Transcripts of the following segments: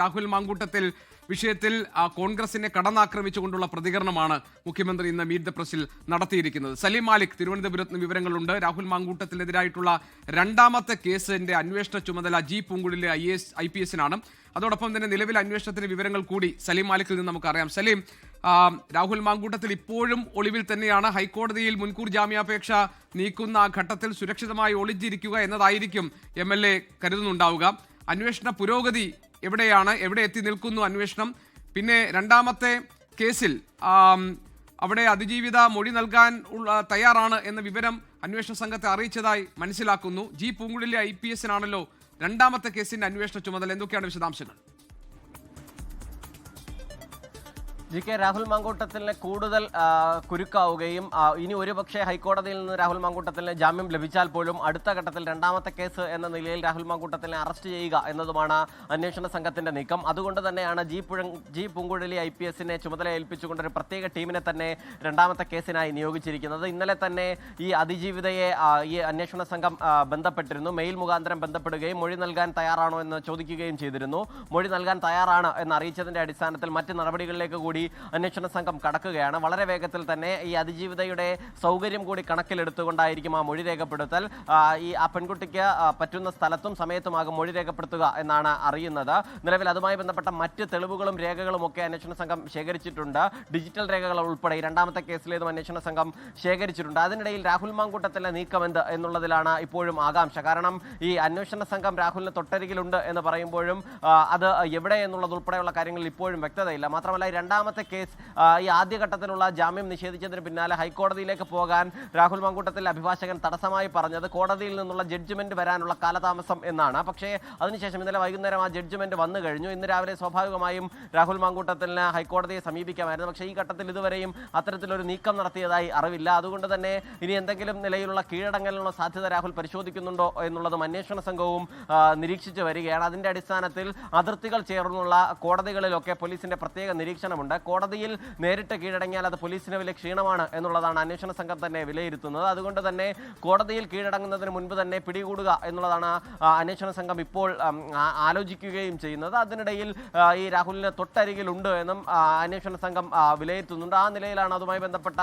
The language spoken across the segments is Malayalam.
രാഹുൽ മാങ്കൂട്ടത്തിൽ വിഷയത്തിൽ കോൺഗ്രസിനെ കടന്നാക്രമിച്ചുകൊണ്ടുള്ള പ്രതികരണമാണ് മുഖ്യമന്ത്രി ഇന്ന് മീറ്റ് ദ പ്രസിൽ നടത്തിയിരിക്കുന്നത്. സലീം മാലിക് തിരുവനന്തപുരത്ത് നിന്ന് വിവരങ്ങളുണ്ട്. രാഹുൽ മാങ്കൂട്ടത്തിനെതിരായിട്ടുള്ള രണ്ടാമത്തെ കേസിന്റെ അന്വേഷണ ചുമതല ജി പൂങ്കുളിലെ ഐ എസ് ഐ പി എസിനാണ്. അതോടൊപ്പം തന്നെ നിലവിൽ അന്വേഷണത്തിന്റെ വിവരങ്ങൾ കൂടി സലീം മാലിക്കിൽ നിന്ന് നമുക്കറിയാം. സലീം രാഹുൽ മാങ്കൂട്ടത്തിൽ ഇപ്പോഴും ഒളിവിൽ തന്നെയാണ്. ഹൈക്കോടതിയിൽ മുൻകൂർ ജാമ്യാപേക്ഷ നീക്കുന്ന ആ ഘട്ടത്തിൽ സുരക്ഷിതമായി ഒളിച്ചിരിക്കുക എന്നതായിരിക്കും എം എൽ എ കരുതുന്നുണ്ടാവുക. അന്വേഷണ പുരോഗതി എവിടെയാണ് എവിടെ എത്തി നിൽക്കുന്നു അന്വേഷണം. പിന്നെ രണ്ടാമത്തെ കേസിൽ അവിടെ അതിജീവിത മൊഴി നൽകാൻ ഉള്ള തയ്യാറാണ് എന്ന വിവരം അന്വേഷണ സംഘത്തെ അറിയിച്ചതായി മനസ്സിലാക്കുന്നു. ജി പൂങ്കുളിലെ ഐ പി എസിനാണല്ലോ രണ്ടാമത്തെ കേസിന്റെ അന്വേഷണ ചുമതല. എന്തൊക്കെയാണ് വിശദാംശങ്ങൾ? ജി കെ രാഹുൽ മാങ്കൂട്ടത്തിന് കൂടുതൽ കുരുക്കാവുകയും ഇനി ഒരുപക്ഷെ ഹൈക്കോടതിയിൽ നിന്ന് രാഹുൽ മാങ്കൂട്ടത്തിന് ജാമ്യം ലഭിച്ചാൽ പോലും അടുത്ത ഘട്ടത്തിൽ രണ്ടാമത്തെ കേസ് എന്ന നിലയിൽ രാഹുൽ മാങ്കൂട്ടത്തിനെ അറസ്റ്റ് ചെയ്യുക എന്നതുമാണ് അന്വേഷണ സംഘത്തിന്റെ നീക്കം. അതുകൊണ്ട് തന്നെയാണ് ജി പുഴ ജി പൂങ്കുഴലി ഐ പി എസിനെ ചുമതല ഏൽപ്പിച്ചുകൊണ്ട് ഒരു പ്രത്യേക ടീമിനെ തന്നെ രണ്ടാമത്തെ കേസിനായി നിയോഗിച്ചിരിക്കുന്നത്. ഇന്നലെ തന്നെ ഈ അതിജീവിതയെ ഈ അന്വേഷണ സംഘം ബന്ധപ്പെട്ടിരുന്നു. മെയിൽ മുഖാന്തരം ബന്ധപ്പെടുകയും മൊഴി നൽകാൻ തയ്യാറാണോ എന്ന് ചോദിക്കുകയും ചെയ്തിരുന്നു. മൊഴി നൽകാൻ തയ്യാറാണ് എന്ന് അറിയിച്ചതിന്റെ അടിസ്ഥാനത്തിൽ മറ്റ് നടപടികളിലേക്ക് കൂടി അന്വേഷണ സംഘം കടക്കുകയാണ്. വളരെ വേഗത്തിൽ തന്നെ ഈ അതിജീവിതയുടെ സൗകര്യം കൂടി കണക്കിലെടുത്തുകൊണ്ടായിരിക്കും ആ മൊഴി രേഖപ്പെടുത്തൽ. ഈ ആ പെൺകുട്ടിക്ക് പറ്റുന്ന സ്ഥലത്തും സമയത്തുമാകും മൊഴി രേഖപ്പെടുത്തുക എന്നാണ് അറിയുന്നത്. നിലവിൽ അതുമായി ബന്ധപ്പെട്ട മറ്റ് തെളിവുകളും രേഖകളും ഒക്കെ അന്വേഷണ സംഘം ശേഖരിച്ചിട്ടുണ്ട്. ഡിജിറ്റൽ രേഖകൾ ഉൾപ്പെടെ രണ്ടാമത്തെ കേസിലേതും അന്വേഷണ സംഘം ശേഖരിച്ചിട്ടുണ്ട്. അതിനിടയിൽ രാഹുൽ മാങ്കൂട്ടത്തിലെ നീക്കം എന്ത് എന്നുള്ളതിലാണ് ഇപ്പോഴും ആകാംക്ഷ. കാരണം ഈ അന്വേഷണ സംഘം രാഹുലിന് തൊട്ടരികിലുണ്ട് എന്ന് പറയുമ്പോഴും അത് എവിടെ എന്നുള്ളത് ഉൾപ്പെടെയുള്ള കാര്യങ്ങളിൽ ഇപ്പോഴും വ്യക്തതയില്ല. മാത്രമല്ല ഈ രണ്ടാമത്തെ കേസ് ഈ ആദ്യഘട്ടത്തിലുള്ള ജാമ്യം നിഷേധിച്ചതിന് പിന്നാലെ ഹൈക്കോടതിയിലേക്ക് പോകാൻ രാഹുൽ മാങ്കൂട്ടത്തിൽ അഭിഭാഷകൻ തടസ്സമായി പറഞ്ഞത് കോടതിയിൽ നിന്നുള്ള ജഡ്ജ്മെന്റ് വരാനുള്ള കാലതാമസം എന്നാണ്. പക്ഷേ അതിനുശേഷം ഇന്നലെ വൈകുന്നേരം ആ ജഡ്ജ്മെന്റ് വന്നു കഴിഞ്ഞു. ഇന്ന് രാവിലെ സ്വാഭാവികമായും രാഹുൽ മാങ്കൂട്ടത്തിന് ഹൈക്കോടതിയെ സമീപിക്കാമായിരുന്നു. പക്ഷേ ഈ ഘട്ടത്തിൽ ഇതുവരെയും അത്തരത്തിലൊരു നീക്കം നടത്തിയതായി അറിവില്ല. അതുകൊണ്ട് തന്നെ ഇനി എന്തെങ്കിലും നിലയിലുള്ള കീഴടങ്ങലിനുള്ള സാധ്യത രാഹുൽ പരിശോധിക്കുന്നുണ്ടോ എന്നുള്ളതും അന്വേഷണ സംഘവും നിരീക്ഷിച്ചു വരികയാണ്. അതിന്റെ അടിസ്ഥാനത്തിൽ അതിർത്തികൾ ചേർന്നുള്ള കോടതികളിലൊക്കെ പോലീസിന്റെ പ്രത്യേക നിരീക്ഷണമുണ്ട്. കോടതിയിൽ നേരിട്ട് കീഴടങ്ങിയാൽ അത് പോലീസിന് വലിയ ക്ഷീണമാണ് എന്നുള്ളതാണ് അന്വേഷണ സംഘം തന്നെ വിലയിരുത്തുന്നത്. അതുകൊണ്ട് തന്നെ കോടതിയിൽ കീഴടങ്ങുന്നതിന് മുൻപ് തന്നെ പിടികൂടുക എന്നുള്ളതാണ് അന്വേഷണ സംഘം ഇപ്പോൾ ആലോചിക്കുകയും ചെയ്യുന്നത്. അതിനിടയിൽ ഈ രാഹുലിന് തൊട്ടരികിലുണ്ട് എന്നും അന്വേഷണ സംഘം വിലയിരുത്തുന്നുണ്ട്. ആ നിലയിലാണ് അതുമായി ബന്ധപ്പെട്ട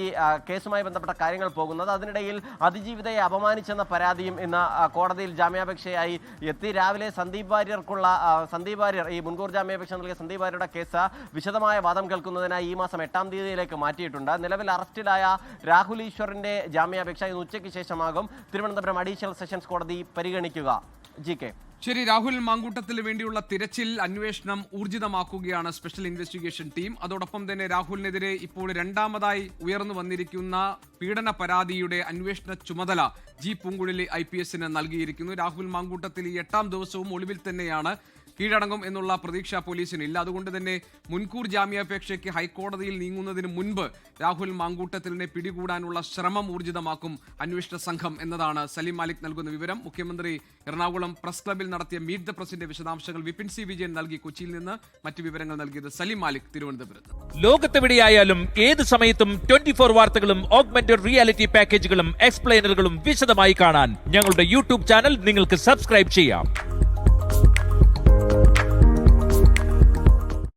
ഈ കേസുമായി ബന്ധപ്പെട്ട കാര്യങ്ങൾ പോകുന്നത്. അതിനിടയിൽ അതിജീവിതയെ അപമാനിച്ചെന്ന പരാതിയും ഇന്ന് കോടതിയിൽ ജാമ്യാപേക്ഷയായി എത്തി. രാവിലെ സന്ദീപ് വാര്യർക്കുള്ള സന്ദീപ് വാര്യർ ഈ മുൻകൂർ ജാമ്യാപേക്ഷ നൽകിയ സന്ദീപ് വാര്യരുടെ കേസ് വിശദമായ വാദം കേൾക്കുന്നതിനായി ഈ മാസം എട്ടാം തീയതിയിലേക്ക് മാറ്റിയിട്ടുണ്ട്. നിലവിൽ അറസ്റ്റിലായ രാഹുൽ ഈശ്വറിന്റെ ജാമ്യാപേക്ഷ ഇന്ന് ഉച്ചയ്ക്ക് ശേഷമാകും. തിരുവനന്തപുരം അഡീഷണൽ സെഷൻസ് കോടതി പരിഗണിക്കുക. G K. ശരി രാഹുൽ മാങ്കൂട്ടത്തിന് വേണ്ടിയുള്ള തിരച്ചിൽ അന്വേഷണം ഊർജിതമാക്കുകയാണ് സ്പെഷ്യൽ ഇൻവെസ്റ്റിഗേഷൻ ടീം. അതോടൊപ്പം തന്നെ രാഹുലിനെതിരെ ഇപ്പോൾ രണ്ടാമതായി ഉയർന്നു വന്നിരിക്കുന്ന പീഡന പരാതിയുടെ അന്വേഷണ ചുമതല ജി പൂങ്കുഴലി ഐ പി എസിന് നൽകിയിരിക്കുന്നു. രാഹുൽ മാങ്കൂട്ടത്തിൽ ഈ എട്ടാം ദിവസവും ഒളിവിൽ തന്നെയാണ്. കീഴടങ്ങും എന്നുള്ള പ്രതീക്ഷ പോലീസിനില്ല അതുകൊണ്ട് തന്നെ മുൻകൂർ ജാമ്യാപേക്ഷയ്ക്ക് ഹൈക്കോടതിയിൽ നീങ്ങുന്നതിന് മുൻപ് രാഹുൽ മാങ്കൂട്ടത്തിലിനെ പിടികൂടാനുള്ള ശ്രമം ഊർജിതമാക്കും അന്വേഷണ സംഘം എന്നതാണ് സലീം മാലിക് നൽകുന്ന വിവരം. മുഖ്യമന്ത്രി എറണാകുളം പ്രസ് ക്ലബിൽ നടത്തിയ മീറ്റ് ദ പ്രസിന്റെ വിശദാംശങ്ങൾ വിപിൻ സി വിജയൻ നൽകി. കൊച്ചിയിൽ നിന്ന് മറ്റു വിവരങ്ങൾ നൽകിയത് സലീം മാലിക് തിരുവനന്തപുരത്ത്. ലോകത്തെവിടെയായാലും ഏത് സമയത്തും ട്വന്റി ഫോർ വാർത്തകളും ഓഗ്മെന്റഡ് റിയാലിറ്റി പാക്കേജുകളും എക്സ്പ്ലെയിനറുകളും വിശദമായി കാണാൻ ഞങ്ങളുടെ യൂട്യൂബ് ചാനൽ നിങ്ങൾക്ക് സബ്സ്ക്രൈബ് ചെയ്യാം.